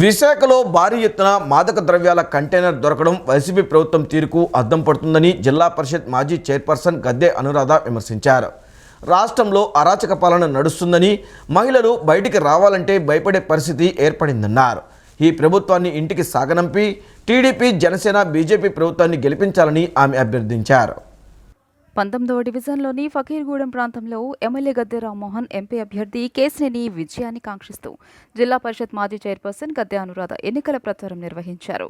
విశాఖలో భారీ ఎత్తున మాదక ద్రవ్యాల కంటైనర్ దొరకడం వైసీపీ ప్రభుత్వం తీరుకు అద్దం పడుతుందని జిల్లా పరిషత్ మాజీ చైర్పర్సన్ గద్దె అనురాధ విమర్శించారు. రాష్ట్రంలో అరాచక పాలన నడుస్తుందని మహిళలు బయటికి రావాలంటే భయపడే పరిస్థితి ఏర్పడిందన్నారు. ఈ ప్రభుత్వాన్ని ఇంటికి సాగనంపి టీడీపీ జనసేన బీజేపీ ప్రభుత్వాన్ని గెలిపించాలని ఆమె అభ్యర్థించారు. పంతొమ్మిదవ డివిజన్లోని ఫకీర్గూడెం ప్రాంతంలో ఎమ్మెల్యే గద్దె రామ్మోహన్ ఎంపీ అభ్యర్థి కేసినేని విజయాన్ని కాంక్షిస్తూ జిల్లా పరిషత్ మాజీ చైర్పర్సన్ గద్దె అనురాధ ఎన్నికల ప్రచారం నిర్వహించారు.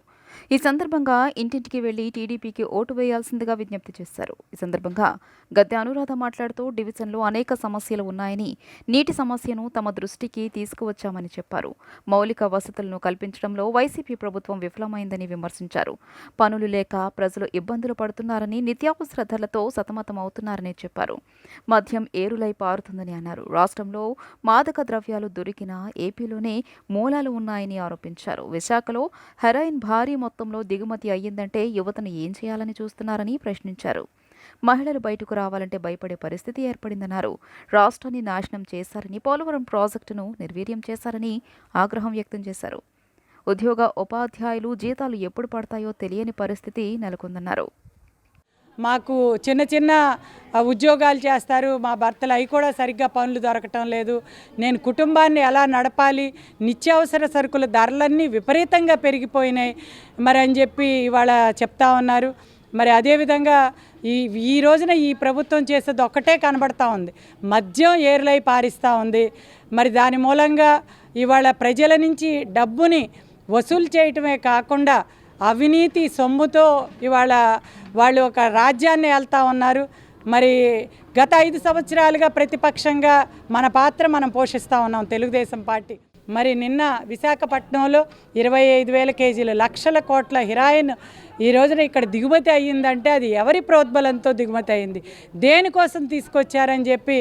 ఈ సందర్భంగా ఇంటింటికి వెళ్ళి టీడీపీకి ఓటు వేయాల్సిందిగా విజ్ఞప్తి చేశారు. ఈ సందర్భంగా గద్దె అనురాధ మాట్లాడుతూ డివిజన్లో అనేక సమస్యలు ఉన్నాయని నీటి సమస్యను తమ దృష్టికి తీసుకువచ్చామని చెప్పారు. మౌలిక వసతులను కల్పించడంలో వైసీపీ ప్రభుత్వం విఫలమైందని విమర్శించారు. పనులు లేక ప్రజలు ఇబ్బందులు పడుతున్నారని నిత్యావసర ధరలతో సతమతమవుతున్నారని చెప్పారు. మద్యం ఏరులై పారుతుందని అన్నారు. రాష్ట్రంలో మాదక ద్రవ్యాలు దొరికిన ఏపీలోనే మూలాలు ఉన్నాయని ఆరోపించారు. విశాఖలో హెరాయిన్ భారీ మొత్తంలో దిగుమతి అయ్యిందంటే యువతను ఏం చేయాలని చూస్తున్నారని ప్రశ్నించారు. మహిళలు బయటకు రావాలంటే భయపడే పరిస్థితి ఏర్పడిందన్నారు. రాష్ట్రాన్ని నాశనం చేశారని పోలవరం ప్రాజెక్టును నిర్వీర్యం చేశారని ఆగ్రహం వ్యక్తం చేశారు. ఉద్యోగ ఉపాధ్యాయులు జీతాలు ఎప్పుడు పడతాయో తెలియని పరిస్థితి నెలకొందన్నారు. మాకు చిన్న చిన్న ఉద్యోగాలు చేస్తారు మా భర్తలు అవి కూడా సరిగ్గా పనులు దొరకటం లేదు. నేను కుటుంబాన్ని ఎలా నడపాలి నిత్యావసర సరుకుల ధరలన్నీ విపరీతంగా పెరిగిపోయినాయి. మరి అని చెప్పి ఇవాళ చెప్తా ఉన్నారు. మరి అదేవిధంగా ఈ ఈ రోజున ఈ ప్రభుత్వం చేసేది ఒక్కటే కనబడతా ఉంది. మద్యం ఏర్లై పారిస్తూ ఉంది. మరి దాని మూలంగా ఇవాళ ప్రజల నుంచి డబ్బుని వసూలు చేయటమే కాకుండా అవినీతి సొమ్ముతో ఇవాళ వాళ్ళు ఒక రాజ్యాన్ని వెళ్తా ఉన్నారు. మరి గత ఐదు సంవత్సరాలుగా ప్రతిపక్షంగా మన పాత్ర మనం పోషిస్తూ ఉన్నాం తెలుగుదేశం పార్టీ. మరి నిన్న విశాఖపట్నంలో ఇరవై ఐదు వేల కేజీలు లక్షల కోట్ల హిరాయిన్ ఈ రోజున ఇక్కడ దిగుమతి అయ్యిందంటే అది ఎవరి ప్రోద్బలంతో దిగుమతి అయింది దేనికోసం తీసుకొచ్చారని చెప్పి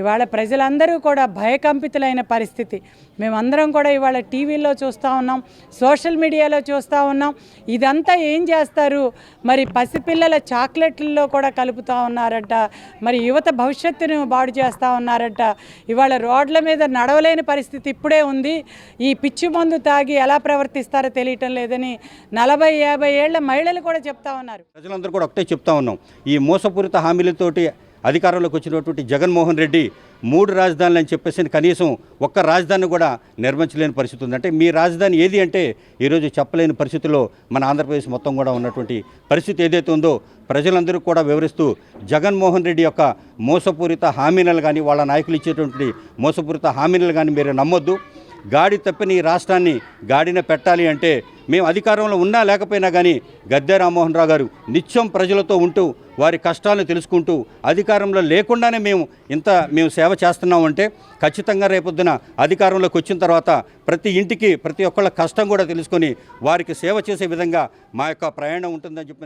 ఇవాళ ప్రజలందరూ కూడా భయకంపితులైన పరిస్థితి. మేమందరం కూడా ఇవాళ టీవీలో చూస్తూ ఉన్నాం సోషల్ మీడియాలో చూస్తూ ఉన్నాం. ఇదంతా ఏం చేస్తారు? మరి పసిపిల్లల చాక్లెట్లలో కూడా కలుపుతూ ఉన్నారట మరి యువత భవిష్యత్తును బాడు చేస్తూ ఉన్నారట. ఇవాళ రోడ్ల మీద నడవలేని పరిస్థితి ఇప్పుడే ఉంది. ఉంది. ఈ పిచ్చి మందు తాగి ఎలా ప్రవర్తిస్తారో తెలియటం లేదని నలభై యాభై ఏళ్ళ మహిళలు కూడా చెప్తా ఉన్నారు. ప్రజలందరూ కూడా ఒకటే చెప్తా ఉన్నాం. ఈ మోసపూరిత హామీలతోటి అధికారంలోకి వచ్చినటువంటి జగన్మోహన్ రెడ్డి మూడు రాజధానులు అని చెప్పేసి కనీసం ఒక్క రాజధాని కూడా నిర్మించలేని పరిస్థితి ఉంది. అంటే మీ రాజధాని ఏది అంటే ఈరోజు చెప్పలేని పరిస్థితిలో మన ఆంధ్రప్రదేశ్ మొత్తం కూడా ఉన్నటువంటి పరిస్థితి ఏదైతే ఉందో ప్రజలందరూ కూడా వివరిస్తూ జగన్మోహన్ రెడ్డి యొక్క మోసపూరిత హామీలను కానీ వాళ్ళ నాయకులు ఇచ్చేటువంటి మోసపూరిత హామీలను కానీ మీరు నమ్మొద్దు. గాడి తప్పిన ఈ రాష్ట్రాన్ని గాడిన పెట్టాలి అంటే మేము అధికారంలో ఉన్నా లేకపోయినా కానీ గద్దె రామ్మోహన్ రావు గారు నిత్యం ప్రజలతో ఉంటూ వారి కష్టాలను తెలుసుకుంటూ అధికారంలో లేకుండానే మేము ఇంత మేము సేవ చేస్తున్నామంటే ఖచ్చితంగా రేపొద్దున అధికారంలోకి వచ్చిన తర్వాత ప్రతి ఇంటికి ప్రతి ఒక్కళ్ళ కష్టం కూడా తెలుసుకొని వారికి సేవ చేసే విధంగా మా యొక్క ప్రయాణం ఉంటుందని చెప్పి